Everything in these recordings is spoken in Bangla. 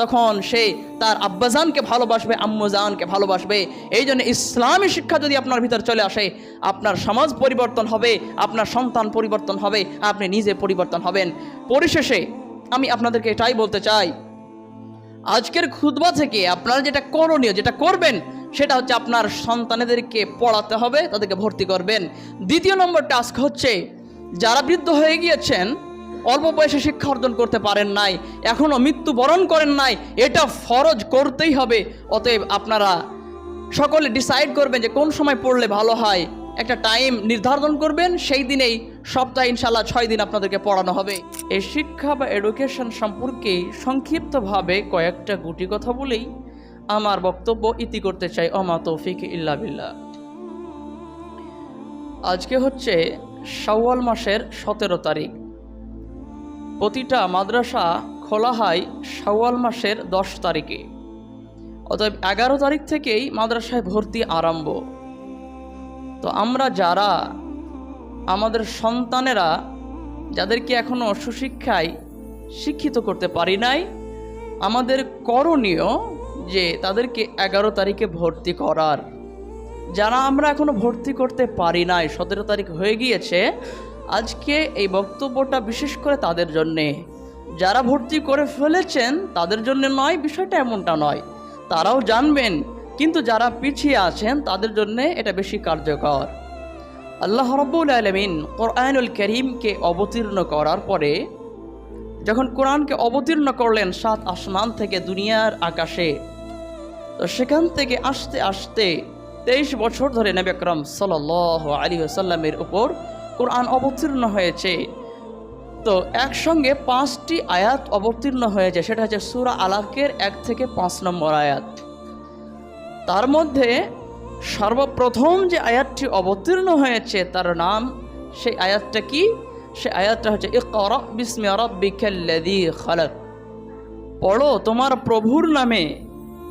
তখন সে তার আব্বাজানকে ভালোবাসবে, আম্মুজানকে ভালোবাসবে। এই জন্য ইসলামী শিক্ষা যদি আপনার ভিতর চলে আসে, আপনার সমাজ পরিবর্তন হবে, আপনার সন্তান পরিবর্তন হবে, আপনি নিজে পরিবর্তন হবেন। পরিশেষে আমি আপনাদেরকে এটাই বলতে চাই, আজকের খুদবা থেকে আপনারা যেটা করণীয়, যেটা করবেন, সেটা হচ্ছে আপনার সন্তানেদেরকে পড়াতে হবে, তাদেরকে ভর্তি করবেন। দ্বিতীয় নম্বর টাস্ক হচ্ছে, যারা বৃদ্ধ হয়ে গিয়েছেন অল্প বয়সে শিক্ষা অর্জন করতে পারেন নাই এখনও মৃত্যুবরণ করেন নাই, এটা ফরজ করতেই হবে। অতএব আপনারা সকলে ডিসাইড করবেন যে কোন সময় পড়লে ভালো হয়। একটা টাইম নির্ধারণ করবেন, সেই দিনেই সপ্তাহে ইনশাল্লাহ ছয় দিন আপনাদেরকে পড়ানো হবে। এই শিক্ষা বা এডুকেশন সম্পর্কে সংক্ষিপ্তভাবে কয়েকটা গুটি কথা বলেই আমার বক্তব্য ইতি করতে চাই। অমা তৌফিক ইল্লা বিল্লাহ। আজকে হচ্ছে শাওয়াল মাসের সতেরো তারিখ। প্রতিটা মাদ্রাসা খোলা হয় শাওয়াল মাসের দশ তারিখে। অতএব এগারো তারিখ থেকেই মাদ্রাসায় ভর্তি আরম্ভ। তো আমরা যারা, আমাদের সন্তানেরা যাদেরকে এখনও সুশিক্ষায় শিক্ষিত করতে পারি নাই, আমাদের করণীয় যে তাদেরকে এগারো তারিখে ভর্তি করার। যারা আমরা এখনও ভর্তি করতে পারি নাই, সতেরো তারিখ হয়ে গিয়েছে আজকে এই বক্তব্যটা বিশেষ করে তাদের জন্যে। যারা ভর্তি করে ফেলেছেন, তাদের জন্য নয়, বিষয়টা এমনটা নয়। তারাও জানবেন, কিন্তু যারা পিছিয়ে আছেন, তাদের জন্য এটা বেশি কার্যকর। আল্লাহ রব্বুল আলমিন কোরআনুল করিমকে অবতীর্ণ করার পরে, যখন কোরআনকে অবতীর্ণ করলেন সাত আসমান থেকে দুনিয়ার আকাশে, তো সেখান থেকে আসতে আসতে তেইশ বছর ধরে নবী আকরম সাল আলী সাল্লামের উপর কোরআন অবতীর্ণ হয়েছে। তো একসঙ্গে পাঁচটি আয়াত অবতীর্ণ হয়েছে, সেটা হচ্ছে সুরা আলাকের এক থেকে পাঁচ নম্বর আয়াত। তার মধ্যে সর্বপ্রথম যে আয়াতটি অবতীর্ণ হয়েছে, তার নাম, সেই আয়াতটা কি? সে আয়াতটা হচ্ছে, ইকরা বিস্মি রব্বিকাল্লাযী খালাক। পড়ো, তোমার প্রভুর নামে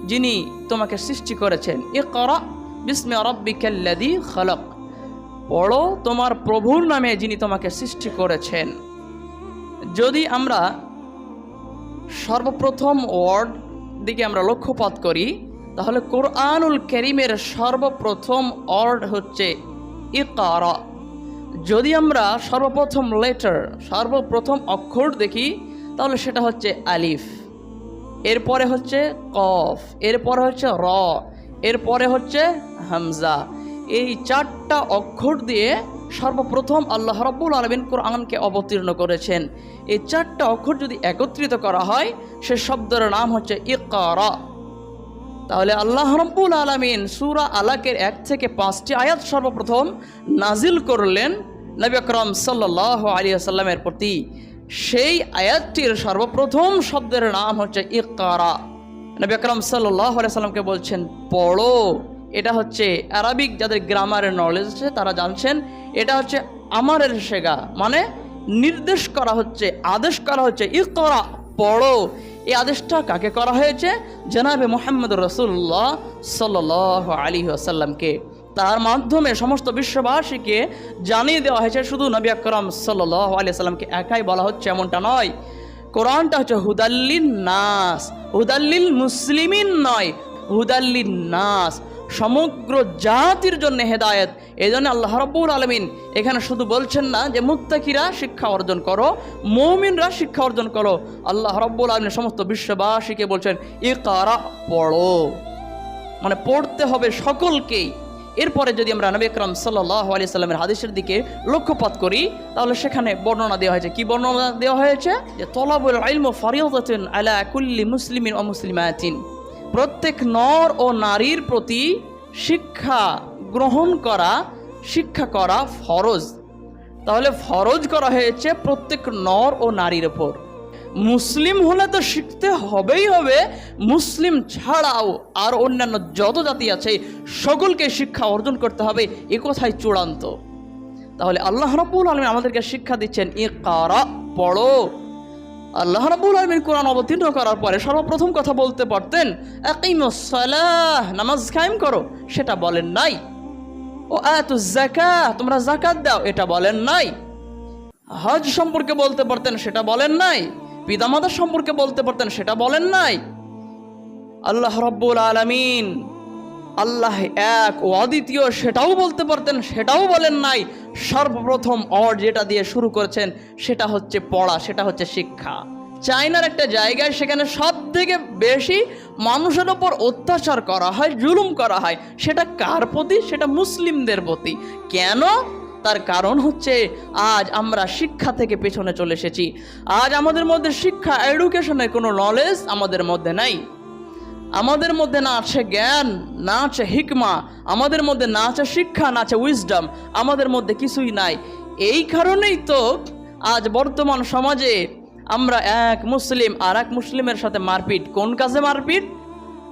যিনি তোমাকে সৃষ্টি করেছেন। এ ইকরা বিস্মি রব্বিকাল্লাযী খালাক। পড়ো, তোমার প্রভুর নামে যিনি তোমাকে সৃষ্টি করেছেন। যদি আমরা সর্বপ্রথম ওয়ার্ড দিকে আমরা লক্ষ্যপাত করি, তাহলে কোরআনুল করিমের সর্বপ্রথম ওয়ার্ড হচ্ছে ইকারা। যদি আমরা সর্বপ্রথম লেটার, সর্বপ্রথম অক্ষর দেখি, তাহলে সেটা হচ্ছে আলিফ। এরপরে হচ্ছে কফ, এরপরে হচ্ছে র, এরপরে হচ্ছে হামজা। এই চারটা অক্ষর দিয়ে সর্বপ্রথম আল্লাহ রব্বুল আলমিন কোরআনকে অবতীর্ণ করেছেন। এই চারটা অক্ষর যদি একত্রিত করা হয়, সে শব্দের নাম হচ্ছে ইকারা। তাহলে আল্লাহ রব্বুল আলমিন সুরা আলাকের এক থেকে পাঁচটি আয়াত সর্বপ্রথম নাজিল করলেন নবী আকরম সাল্লাহ আলী আসাল্লামের প্রতি। সেই আয়াতটির সর্বপ্রথম শব্দের নাম হচ্ছে ইকারা। নবী আকরম সাল্লাহ আলিয়া সাল্লামকে বলছেন, পড়ো। এটা হচ্ছে অ্যারাবিক যাদের গ্রামারের নলেজ আছে, তারা জানছেন। এটা হচ্ছে আমারের শেগা মানে নির্দেশ করা হচ্ছে, আদেশ করা হচ্ছে, ইকরা, পড়ো। এই আদেশটা কাকে করা হয়েছে? জনাবে মোহাম্মদ রসুল্লাহ সাল আলী আসাল্লামকে তার মাধ্যমে সমস্ত বিশ্ববাসীকে জানিয়ে দেওয়া হয়েছে, শুধু নবী আকরম সাল্লাহ আলি সাল্লামকে একাই বলা হচ্ছে এমনটা নয়। কোরআনটা হচ্ছে হুদাল্লিন নাস হুদাল্লিল মুসলিমিন নয় হুদাল্লিন নাস সমগ্র জাতির জন্য হেদায়েত। এই জন্য আল্লাহ রব্বুল আলমিন এখানে শুধু বলছেন না যে, মুত্তাকিরা শিক্ষা অর্জন করো, মৌমিনরা শিক্ষা অর্জন করো। আল্লাহ রব্বুল আলমিন সমস্ত বিশ্ববাসীকে বলছেন এ কারা পড়ো। মানে পড়তে হবে সকলকেই। এরপরে যদি আমরা নবী আকরম সাল্লাহ আলি সাল্লামের হাদিসের দিকে লক্ষ্যপাত করি, তাহলে সেখানে বর্ণনা দেওয়া হয়েছে। কি বর্ণনা দেওয়া হয়েছে? যে, তলাবুল আইলম ফরিয়তাতিন আলা কুল্লি মুসলিমিন ও মুসলিমাতিন। প্রত্যেক নর ও নারীর প্রতি শিক্ষা গ্রহণ করা, শিক্ষা করা ফরজ। তাহলে ফরজ করা হয়েছে প্রত্যেক নর ও নারীর ওপর। মুসলিম হলে তো শিখতে হবেই হবে। মুসলিম ছাড়াও আর অন্যান্য যত জাতি আছে, সকলকে শিক্ষা অর্জন করতে হবে, এ কথাই চূড়ান্ত। তাহলে আল্লাহ রাব্বুল আলমিন আমাদেরকে শিক্ষা দিচ্ছেন এ কারা পড়ো। আল্লাহ রাব্বুল আলমিন কোরআন অবতীর্ণ করার পরে সর্বপ্রথম কথা বলতে পারতেন নামাজ কায়েম করো। সেটা বলেন নাই। ও এত জাকা তোমরা জাকাত দাও, এটা বলেন নাই। হজ সম্পর্কে বলতে পারতেন, সেটা বলেন নাই। পিতামাতা সম্পর্কে বলতে পারতেন, সেটা বলেন নাই। আল্লাহ রব্বুল আলমিন আল্লাহ এক ও অদ্বিতীয়, সেটাও বলতে পারতেন, সেটাও বলেন নাই। সর্বপ্রথম অর যেটা দিয়ে শুরু করেছেন, সেটা হচ্ছে পড়া, সেটা হচ্ছে শিক্ষা। চায়নার একটা জায়গায় সেখানে সব থেকে বেশি মানুষের ওপর অত্যাচার করা হয়, জুলুম করা হয়, সেটা কার প্রতি? সেটা মুসলিমদের প্রতি। কেন? তার কারণ হচ্ছে, আজ আমরা শিক্ষা থেকে পেছনে চলে এসেছি। আজ আমাদের মধ্যে শিক্ষা এডুকেশনের কোনো নলেজ আমাদের মধ্যে নাই। আমাদের মধ্যে না আছে জ্ঞান, না আছে হিকমা, আমাদের মধ্যে না আছে শিক্ষা, না আছে উইজডম আমাদের মধ্যে কিছুই নাই। এই কারণেই তো আজ বর্তমান সমাজে আমরা এক মুসলিম আর এক মুসলিমের সাথে মারপিট। কোন কাজে মারপিট?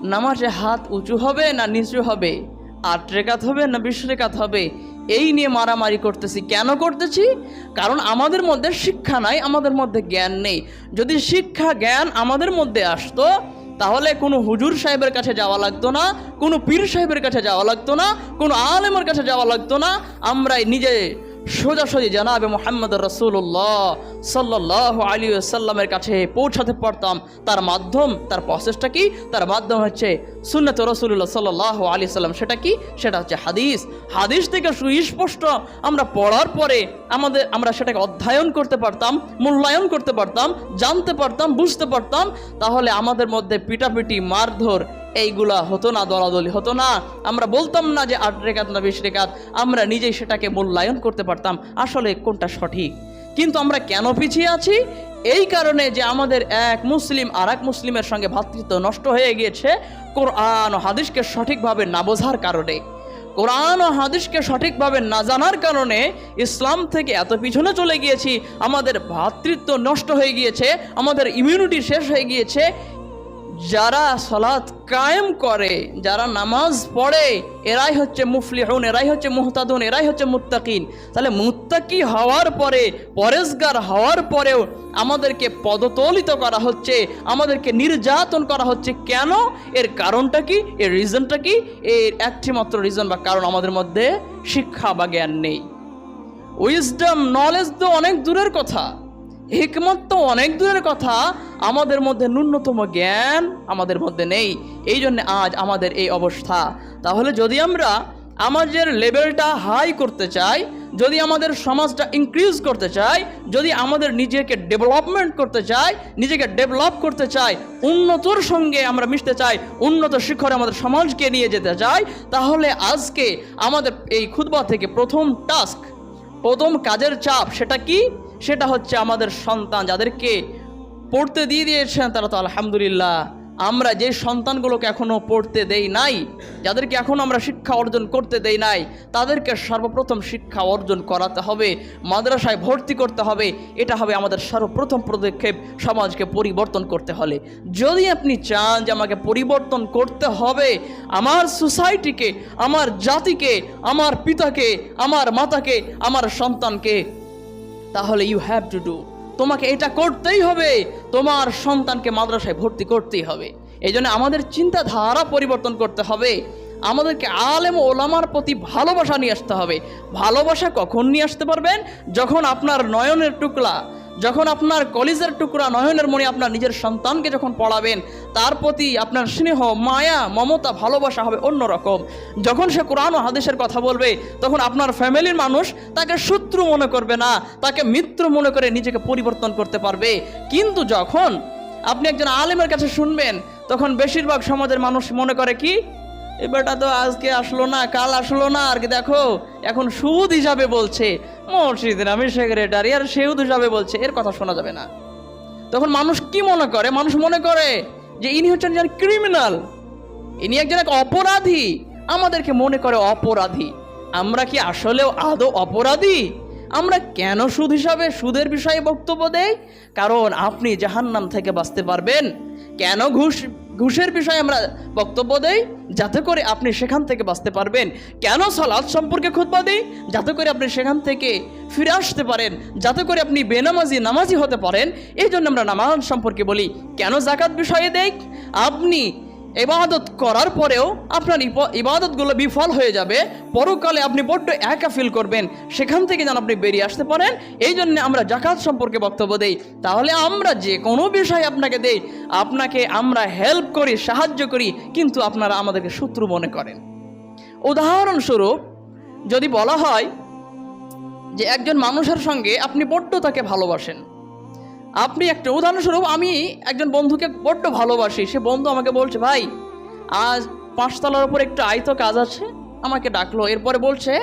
নামাজে হাত উঁচু হবে না নিচু হবে? আট রেখাত হবে না বিশ রেখাত হবে? এই নিয়ে মারামারি করতেছি। কেন করতেছি? কারণ আমাদের মধ্যে শিক্ষা নাই, আমাদের মধ্যে জ্ঞান নেই। যদি শিক্ষা, জ্ঞান আমাদের মধ্যে আসতো তাহলে কোনো হুজুর সাহেবের কাছে যাওয়া লাগতো না, কোনো পীর সাহেবের কাছে যাওয়া লাগতো না, কোনো আলেমের কাছে যাওয়া লাগতো না। আমরাই নিজে সোজাসুজি জানাবে মোহাম্মদ রসুল্লাহ সাল্লাহ আলী সাল্লামের কাছে পৌঁছাতে পারতাম। তার মাধ্যম, তার প্রসেসটা কি? তার মাধ্যম হচ্ছে সুন্নত রসুল্লাহ সাল্লাহ আলী সাল্লাম সেটা কি? সেটা হচ্ছে হাদিস। হাদিস থেকে সুস্পষ্ট আমরা পড়ার পরে আমাদের, আমরা সেটাকে অধ্যয়ন করতে পারতাম, মূল্যায়ন করতে পারতাম, জানতে পারতাম, বুঝতে পারতাম। তাহলে আমাদের মধ্যে পিটাপিটি মারধর এইগুলা হতো না, দলাদলি হতো না। আমরা বলতাম না যে আট রেখাত না বিশ রেখাত। আমরা নিজেই সেটাকে মূল্যায়ন করতে পারতাম। আসলে কোনটা সঠিক? কিন্তু আমরা কেন পিছিয়ে আছি? এই কারণে যে আমাদের এক মুসলিম আর এক মুসলিমের সঙ্গে ভ্রাতৃত্ব নষ্ট হয়ে গিয়েছে, কোরআন ও হাদিসকে সঠিকভাবে না বোঝার কারণে। কোরআন ও হাদিসকে সঠিকভাবে না জানার কারণে ইসলাম থেকে এত পিছনে চলে গিয়েছি, আমাদের ভ্রাতৃত্ব নষ্ট হয়ে গিয়েছে, আমাদের ইমিউনিটি শেষ হয়ে গিয়েছে। যারা সলাৎ কায়েম করে, যারা নামাজ পড়ে, এরাই হচ্ছে মুফলিহুন, এরাই হচ্ছে মুহতাদুন, এরাই হচ্ছে মুত্তাকিন। তাহলে মুত্তাকি হওয়ার পরে পরেশগার হওয়ার পরেও আমাদেরকে পদতলিত করা হচ্ছে, আমাদেরকে নির্যাতন করা হচ্ছে কেন? এর কারণটা কি? এর রিজনটা কি? এর একটি মাত্র রিজন বা কারণ আমাদের মধ্যে শিক্ষা বা জ্ঞান নেই। উইজডম নলেজ তো অনেক দূরের কথা। হিকমত তো অনেক দূরের কথা। আমাদের মধ্যে ন্যূনতম জ্ঞান আমাদের মধ্যে নেই। এই জন্য আজ আমাদের এই অবস্থা। তাহলে যদি আমরা আমাদের লেভেলটা হাই করতে চাই, যদি আমাদের সমাজটা ইনক্রিজ করতে চাই, যদি আমাদের নিজেকে ডেভেলপমেন্ট করতে চাই, নিজেকে ডেভেলপ করতে চাই, উন্নতর সঙ্গে আমরা মিশতে চাই, উন্নত শিখরে আমাদের সমাজকে নিয়ে যেতে চাই, তাহলে আজকে আমাদের এই খুদবা থেকে প্রথম টাস্ক প্রথম কাজের চাপ সেটা কি? সেটা হচ্ছে আমাদের সন্তান, যাদেরকে পড়তে দিয়ে দিয়েছেন তারা তো আলহামদুলিল্লাহ। আমরা যে সন্তানগুলোকে এখনও পড়তে দেই নাই, যাদেরকে এখনও আমরা শিক্ষা অর্জন করতে দেই নাই, তাদেরকে সর্বপ্রথম শিক্ষা অর্জন করাতে হবে, মাদ্রাসায় ভর্তি করতে হবে, এটা হবে আমাদের সর্বপ্রথম পদক্ষেপ সমাজকে পরিবর্তন করতে হলে। যদি আপনি চান যে আমাকে পরিবর্তন করতে হবে, আমার সোসাইটিকে, আমার জাতিকে, আমার পিতাকে, আমার মাতাকে, আমার সন্তানকে তাহলে ইউ হ্যাভ টু ডু তোমাকে এটা করতেই হবে। তোমার সন্তানকে মাদ্রাসায় ভর্তি করতেই হবে। এই জন্য আমাদের চিন্তাধারা পরিবর্তন করতে হবে। আমাদেরকে আলেম ওলামার প্রতি ভালোবাসা নিয়ে আসতে হবে। ভালোবাসা কখন নিয়ে আসতে পারবেন? যখন আপনার নয়নের টুকরা যখন আপনার কলিজের টুকরা নয়নের মনে আপনার নিজের সন্তানকে যখন পড়াবেন, তার প্রতি আপনার স্নেহ, মায়া, মমতা, ভালোবাসা হবে অন্যরকম। যখন সে কোরআন ও হাদিসের কথা বলবে, তখন আপনার ফ্যামিলির মানুষ তাকে শত্রু মনে করবে না, তাকে মিত্র মনে করে নিজেকে পরিবর্তন করতে পারবে। কিন্তু যখন আপনি একজন আলেমের কাছে শুনবেন, তখন বেশিরভাগ সমাজের মানুষ মনে করে কি, এ বেটা তো আজকে আসলো না, কাল আসলো না, আর কি দেখো এখন সুদ হিসাবে বলছে মসজিদের আমি সেক্রেটারি আর সুদ হিসাবে বলছে, এর কথা শোনা যাবে না। তখন মানুষ কি মনে করে? মানুষ মনে করে যে ইনি হচ্ছেন একজন ক্রিমিনাল ইনি একজন এক অপরাধী। আমাদেরকে মনে করে অপরাধী। আমরা কি আসলেও আদৌ অপরাধী? আমরা কেন সুদ হিসাবে সুদের বিষয়ে বক্তব্য দেই? কারণ আপনি জাহান্নাম থেকে বাঁচতে পারবেন। কেন ঘুষ ঘুষের বিষয়ে আমরা বক্তব্য দেই? যাতে করে আপনি সেখান থেকে বাঁচতে পারবেন। কেন সালাদ সম্পর্কে খুতবা দিই? যাতে করে আপনি সেখান থেকে ফিরে আসতে পারেন। যাতে করে আপনি বেনামাজি, নামাজি হতে পারেন। এই জন্য আমরা নামাজ সম্পর্কে বলি। কেন জাকাত বিষয়ে দেখ আপনি ইবাদত করার পরেও আপনার ইব- ইবাদতগুলো বিফল হয়ে যাবে। পরকালে আপনি বড্ড একা ফিল করবেন। সেখান থেকে যেন আপনি বেরিয়ে আসতে পারেন। এই জন্য আমরা জাকাত সম্পর্কে বক্তব্য দেই। তাহলে আমরা যে কোনো বিষয় আপনাকে দেই। আপনাকে আমরা হেল্প করি, সাহায্য করি, কিন্তু আপনারা আমাদেরকে শত্রু মনে করেন। উদাহরণস্বরূপ, যদি বলা হয় যে একজন মানুষের সঙ্গে আপনি বড্ড তাকে ভালোবাসেন। আপনি একটা উদাহরণস্বরূপ, আমি একজন বন্ধুকে বড্ড ভালোবাসি। সে বন্ধু আমাকে বলছে, ভাই, আজ পাঁচতলার উপর একটু আয়ত কাজ আছে, আমাকে ডাকলো। এরপরে বলছে,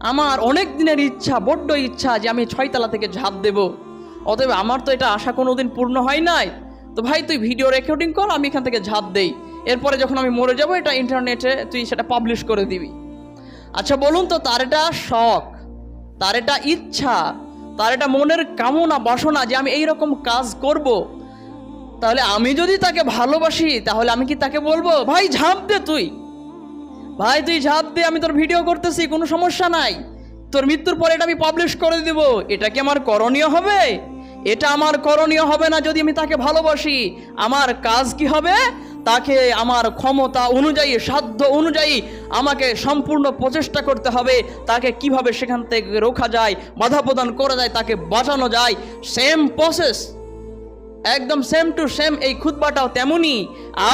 আমার অনেক দিনের ইচ্ছা, বড্ড ইচ্ছা যে আমি ছয়তলা থেকে ঝাঁপ দেব। অতএব আমার তো এটা আশা কোনো দিন পূর্ণ হয় নাই। তো ভাই, তুই ভিডিও রেকর্ডিং কর, আমি এখান থেকে ঝাঁপ দেই। এরপরে যখন আমি মরে যাব, এটা ইন্টারনেটে তুই সেটা পাবলিশ করে দিবি। আচ্ছা বলুন তো, তার এটা শখ, তার এটা ইচ্ছা তার এটা মনের কামনা, বাসনা যে আমি এই রকম কাজ করব। তাহলে আমি যদি তাকে ভালোবাসি, তাহলে আমি কি তাকে বলব, ভাই, ঝাঁপ দে তুই। ভাই, তুই ঝাঁপ দে, আমি তোর ভিডিও করতেছি, কোনো সমস্যা নাই। তোর মৃত্যুর পরে এটা আমি পাবলিশ করে দেব। এটা কি আমার করণীয় হবে? এটা আমার করণীয় হবে না যদি আমি তাকে ভালোবাসি। আমার কাজ কি হবে? তাকে আমার ক্ষমতা অনুযায়ী, সাধ্য অনুযায়ী আমাকে সম্পূর্ণ প্রচেষ্টা করতে হবে। তাকে কীভাবে সেখান থেকে রোখা যায়, বাধা প্রদান করা যায়, তাকে বাঁচানো যায় সেম প্রসেস একদম সেম টু সেম এই খুতবাটাও তেমনই।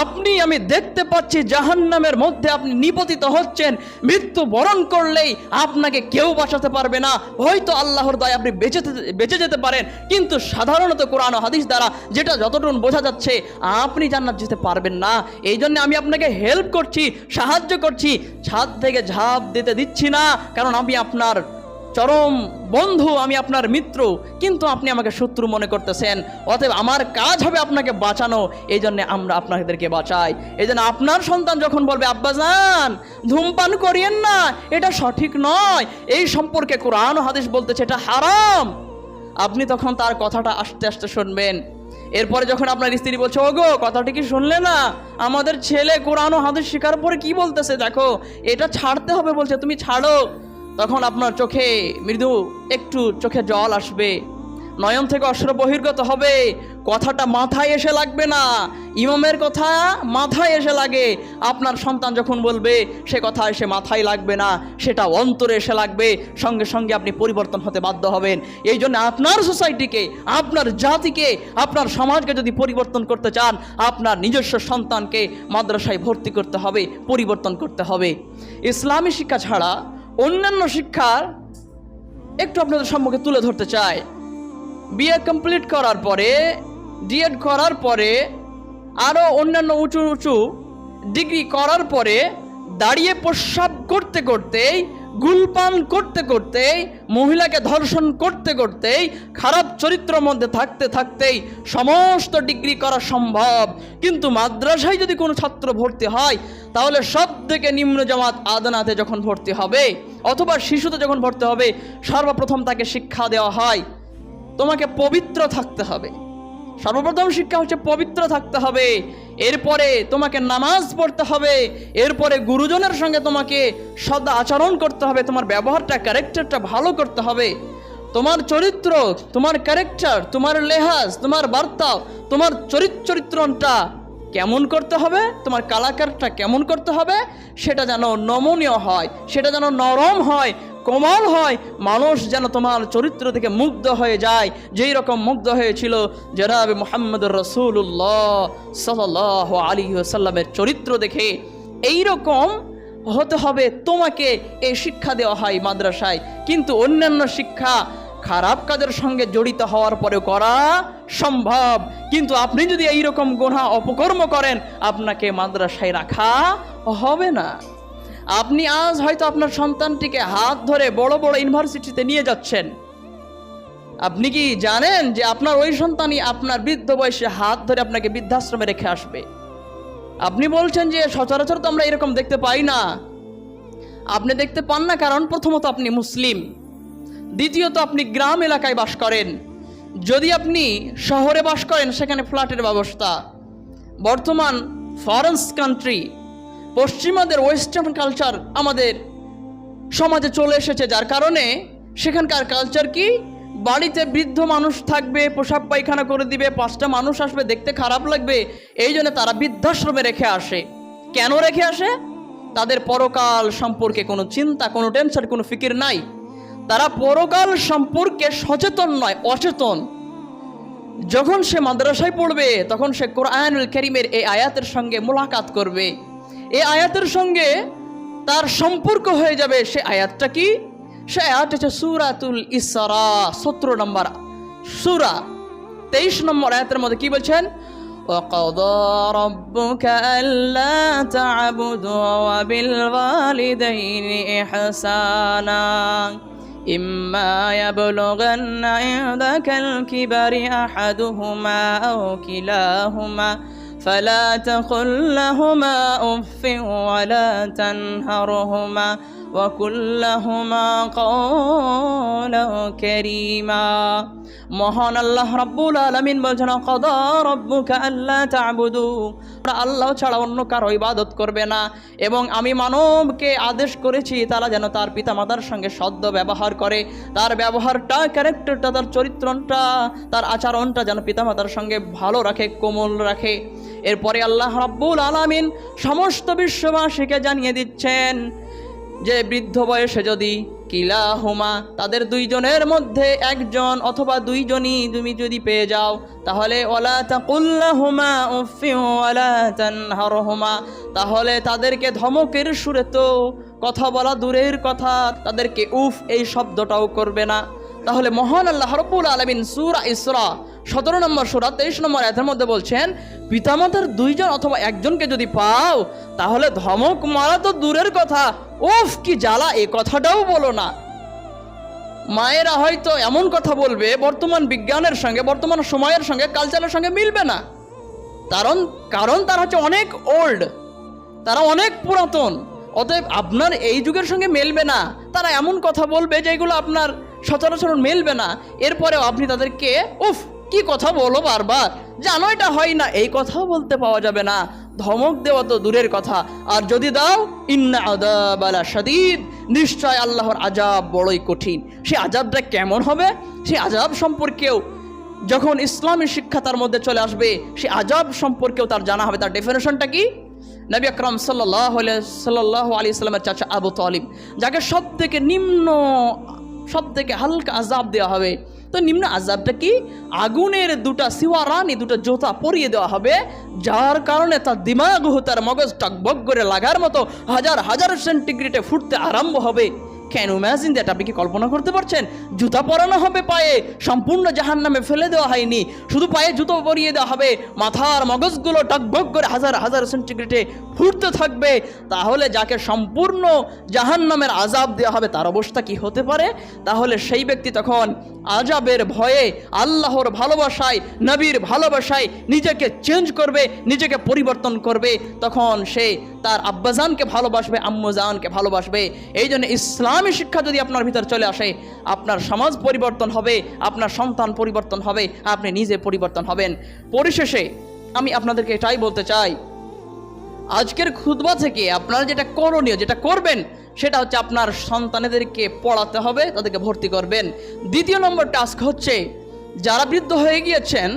আপনি, আমি দেখতে পাচ্ছি জাহান্নামের মধ্যে আপনি নিপতিত হচ্ছেন। মৃত্যু বরণ করলেই আপনাকে কেউ বাঁচাতে পারবে না। হয়তো আল্লাহর দয় আপনি বেঁচে বেঁচে যেতে পারেন। কিন্তু সাধারণত কোরআন হাদিস দ্বারা যেটা যতটুকু বোঝা যাচ্ছে, আপনি জান্নাত যেতে পারবেন না। এই জন্য আমি আপনাকে হেল্প করছি, সাহায্য করছি। ছাদ থেকে ঝাঁপ দিতে দিচ্ছি না, কারণ আমি আপনার চরম বন্ধু আমি আপনার মিত্র, কিন্তু আপনি আমাকে শত্রু মনে করতেছেন। অতএব আমার কাজ হবে আপনাকে বাঁচানো এই জন্যে আমরা আপনাদেরকে বাঁচাই। এই জন্য আপনার সন্তান যখন বলবে আব্বাজান ধূমপান করিয়েন না, এটা সঠিক নয়। এই সম্পর্কে কোরআন হাদিস বলতেছে, এটা হারাম। আপনি তখন তার কথাটা আস্তে আস্তে শুনবেন। এরপরে যখন আপনার স্ত্রী বলছে, ওগো, কথাটি কি শুনলে না? আমাদের ছেলে কোরআন হাদিস শিকার পরে কি বলতেছে? দেখো, এটা ছাড়তে হবে বলছে, তুমি ছাড়ো। তখন আপনার চোখে মৃদু, একটু চোখে জল আসবে। নয়ন থেকে অস্ত্র বহির্গত হবে। কথাটা মাথায় এসে লাগবে না। ইমামের কথা মাথায় এসে লাগে। আপনার সন্তান যখন বলবে, সে কথা এসে মাথায় লাগবে না। সেটা অন্তরে এসে লাগবে। সঙ্গে সঙ্গে আপনি পরিবর্তন হতে বাধ্য হবেন। এই জন্য আপনার সোসাইটিকে, আপনার জাতিকে, আপনার সমাজকে যদি পরিবর্তন করতে চান, আপনার নিজস্ব সন্তানকে মাদ্রাসায় ভর্তি করতে হবে, পরিবর্তন করতে হবে। ইসলামী শিক্ষা ছাড়া অন্যান্য শিক্ষার একটু আপনাদের সম্মুখে তুলে ধরতে চাই। বিএ কমপ্লিট করার পরে ডিএড করার পরে আরও অন্যান্য উঁচু উঁচু ডিগ্রি করার পরে, দাঁড়িয়ে প্রস্রাব করতে করতেই গুলপান করতে করতেই, মহিলাকে ধর্ষণ করতে করতেই, খারাপ চরিত্রের মধ্যে থাকতে থাকতেই সমস্ত ডিগ্রি করা সম্ভব। কিন্তু মাদ্রাসায় যদি কোনো ছাত্র ভর্তি হয়, তাহলে সব থেকে নিম্ন জামাত আদানাতে যখন ভর্তি হবে, অথবা শিশুতে যখন ভর্তি হবে, সর্বপ্রথম তাকে শিক্ষা দেওয়া হয়। তোমাকে পবিত্র থাকতে হবে। সর্বপ্রথম শিক্ষা হচ্ছে পবিত্র থাকতে হবে। এরপরে তোমাকে নামাজ পড়তে হবে, এরপরে গুরুজনের সঙ্গে তোমাকে সদ আচরণ করতে হবে, তোমার ব্যবহারটা, ক্যারেক্টারটা ভালো করতে হবে। তোমার চরিত্র, তোমার ক্যারেক্টার, তোমার লেহাজ, তোমার বার্তা, তোমার চরিত্র চরিত্রটা কেমন করতে হবে, তোমার কালাকারটা কেমন করতে হবে, সেটা যেন নমনীয় হয়, সেটা যেন নরম হয় কোমল হয়, মানুষ যেন তোমার চরিত্র থেকে মুগ্ধ হয়ে যায়। যেই রকম মুগ্ধ হয়েছিল জনাব মোহাম্মদ রসুল্লাহ সাল্লাহ আলী সাল্লামের চরিত্র দেখে এই রকম হতে হবে তোমাকে এই শিক্ষা দেওয়া হয় মাদ্রাসায়। কিন্তু অন্যান্য শিক্ষা খারাপ কাজের সঙ্গে জড়িত হওয়ার পরে করা সম্ভব। কিন্তু আপনি যদি এই রকম গোনা অপকর্ম করেন, আপনাকে মাদ্রাসায় রাখা হবে না। আপনি আজ হয়তো আপনার সন্তানটিকে হাত ধরে বড় বড় ইউনিভার্সিটিতে নিয়ে যাচ্ছেন। আপনি কি জানেন যে আপনার ওই সন্তানই আপনার বৃদ্ধ বয়সে হাত ধরে আপনাকে বৃদ্ধাশ্রমে রেখে আসবে? আপনি বলছেন যে সচরাচর তো আমরা এরকম দেখতে পাই না। আপনি দেখতে পান না কারণ প্রথমত আপনি মুসলিম। দ্বিতীয়ত আপনি গ্রাম এলাকায় বাস করেন। যদি আপনি শহরে বাস করেন, সেখানে ফ্ল্যাটের ব্যবস্থা। বর্তমান ফরেন্স কান্ট্রি পশ্চিমাদের ওয়েস্টার্ন কালচার আমাদের সমাজে চলে এসেছে, যার কারণে সেখানকার কালচার কি? বাড়িতে বৃদ্ধ মানুষ থাকবে পোশাক পায়খানা করে দিবে, পাঁচটা মানুষ আসবে, দেখতে খারাপ লাগবে, এই জন্য তারা বৃদ্ধাশ্রমে রেখে আসে। কেন রেখে আসে? তাদের পরকাল সম্পর্কে কোনো চিন্তা, কোনো টেনশন কোনো ফিকির নাই। তারা পরকাল সম্পর্কে সচেতন নয়, অচেতন। যখন সে মাদ্রাসায় পড়বে, তখন সে কোরআনুল করিমের এই আয়াতের সঙ্গে মোলাকাত করবে। এই আয়াতের সঙ্গে তার সম্পর্ক হয়ে যাবে সে আয়াতটা কি সে আয়াত হচ্ছে সুরাতুল ইসরা সতেরো নম্বর সুরা তেইশ নম্বর আয়াতের মধ্যে কি বলছেন وقضى ربك ألا تعبدوا وبالوالدين إحسانا إما يبلغن عندك الكبر أحدهما أو كلاهما فلا تقل لهما أف ولا تنهرهما وقل لهما قولا كريما মহান আল্লাহ রাব্বুল আলামিন বলছেন আল্লাহ ছাড়া অন্য কারও ইবাদত করবে না। এবং আমি মানবকে আদেশ করেছি, তারা যেন তার পিতামাতার সঙ্গে সদ্য ব্যবহার করে। তার ব্যবহারটা, ক্যারেক্টারটা, তার চরিত্রটা, তার আচরণটা যেন পিতামাতার সঙ্গে ভালো রাখে, কোমল রাখে। এরপরে আল্লাহ রাব্বুল আলামিন সমস্ত বিশ্ববাসীকে জানিয়ে দিচ্ছেন যে বৃদ্ধ বয়সে যদি কিলা হোমা তাদের দুইজনের মধ্যে একজন অথবা দুইজনই তুমি যদি পেয়ে যাও, তাহলে ওলা তাকুল্লাহুমা উফি ওয়ালা তানহারহুমা। তাহলে তাদেরকে ধমকের সুরে তো কথা বলা দূরের কথা, তাদেরকে উফ এই শব্দটাও করবে না। তাহলে মহান আল্লাহ রব্বুল আলমিন সুরা ইসরা সতেরো নম্বর সুরা, তেইশ নম্বর এতের মধ্যে বলছেন, পিতামাতার দুইজন অথবা একজনকে যদি পাও, তাহলে ধমক মারা তো দূরের কথা। ওফ কি জ্বালা, এ কথাটাও বলো না। মায়েরা হয়তো এমন কথা বলবে, বর্তমান বিজ্ঞানের সঙ্গে, বর্তমান সময়ের সঙ্গে কালচারের সঙ্গে মিলবে না। কারণ কারণ তারা হচ্ছে অনেক ওল্ড তারা অনেক পুরাতন, অতএব আপনার এই যুগের সঙ্গে মেলবে না। তারা এমন কথা বলবে যেগুলো আপনার সচরাচর মেলবে না। এরপরেও আপনি তাদেরকে, উফ, কি কথা বলো বারবার। জানো, এটা হয় না। এই কথাও বলতে পাওয়া যাবে না। ধমক দেওয়া তো দূরের কথা। আর যদি দাও আদাবালা সাদিদ নিশ্চয় আল্লাহর আজাব বড়ই কঠিন। সে আজাবটা কেমন হবে? সে আজাব সম্পর্কেও যখন ইসলামী শিক্ষা তার মধ্যে চলে আসবে, সে আজাব সম্পর্কেও তার জানা হবে। তার ডেফিনেশনটা কি? নবী আকরম সাল্লাহ সাল্লাহ আলী ইসলামের চাচা আবু তালিব, যাকে সব থেকে নিম্ন সব থেকে হালকা আজাব দেওয়া হবে। তো নিম্ন আজাবটা কি? আগুনের দুটা সিওয়ারানি দুটো জোতা পরিয়ে দেওয়া হবে, যার কারণে তার দিমাগ তার মগজ টকবক করে লাগার মতো হাজার হাজার সেন্টিগ্রেডে ফুটতে আরম্ভ হবে। ক্যান ইম্যাজিন দ্যাট আপনি কি কল্পনা করতে পারছেন? জুতা পরানো হবে পায়ে, সম্পূর্ণ জাহান নামে ফেলে দেওয়া হয়নি। শুধু পায়ে জুতো পরিয়ে দেওয়া হবে। মাথার মগজগুলো টকবক করে হাজার হাজার সেন্টিগ্রেডে ফুটতে থাকবে। তাহলে যাকে সম্পূর্ণ জাহান নামের আজাব দেওয়া হবে, তার অবস্থা কি হতে পারে? তাহলে সেই ব্যক্তি তখন আজাবের ভয়ে আল্লাহর ভালোবাসায়, নবীর ভালোবাসায় নিজেকে চেঞ্জ করবে, নিজেকে পরিবর্তন করবে। তখন সে তার আব্বাজানকে ভালোবাসবে, আম্মুজানকে ভালোবাসবে। এই জন্য ইসলামী শিক্ষা যদি আপনার ভিতর চলে আসে, আপনার সমাজ পরিবর্তন হবে, আপনার সন্তান পরিবর্তন হবে, আপনি নিজে পরিবর্তন হবেন। পরিশেষে আমি আপনাদেরকে এটাই বলতে চাই, আজকের খুদবা থেকে আপনারা যেটা করণীয়, যেটা করবেন, সেটা হচ্ছে আপনার সন্তানেদেরকে পড়াতে হবে, তাদেরকে ভর্তি করবেন। দ্বিতীয় নম্বর টাস্ক হচ্ছে, যারা বৃদ্ধ হয়ে গিয়েছেন,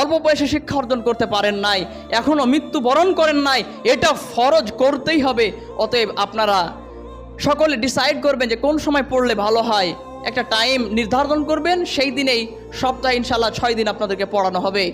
অল্প বয়সে শিক্ষা অর্জন করতে পারেন নাই এখনও মৃত্যুবরণ করেন নাই, এটা ফরজ করতেই হবে, অতএব আপনারা সকলে ডিসাইড করবেন যে কোন সময় পড়লে ভালো হয়। একটা টাইম নির্ধারণ করবেন সেই দিনেই সপ্তাহে ইনশাল্লাহ ছয় দিন আপনাদেরকে পড়ানো হবে।